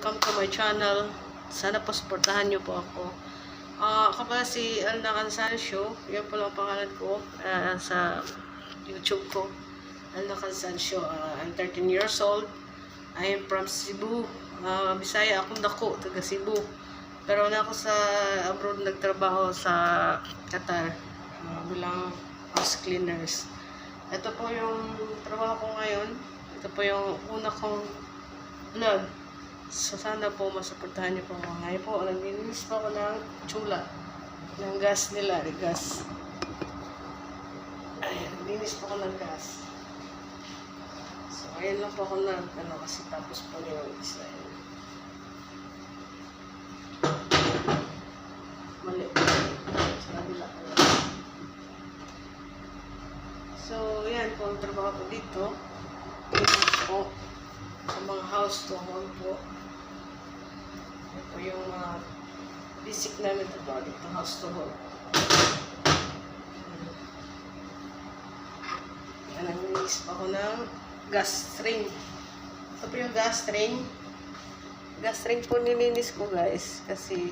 welcome to my channel. Sana po supportahan niyo po ako. Ah, ako pala si Alna Cansancio. Yan po lang ang pangalan ko ah, sa YouTube ko. Alna Cansancio. Ah, I'm 13 years old. I am from Cebu. Ah, Bisaya akong dako, taga Cebu. Pero na ako sa abroad nagtrabaho sa Qatar ah, bilang house cleaners. Ito po yung trabaho ko ngayon. Ito po yung una kong vlog. So, sana po masuportahan niyo po ako. Ngayon po, naglilinis pa ako ng chula. Ng gas nila, the gas. Ay, naglilinis pa ako ng gas. So, ngayon lang po ako nag, ano, kasi tapos po yung isa. yun. Mali. Sa kabila. So, yan po ang trabaho ko dito. Dito po. Sa mga house to home po. Yan po yung mga trabaho dito. House to home. Yan, nanginis pa ako ng gas string. Ito po yung gas string. Gas string po nilinis ko guys. Kasi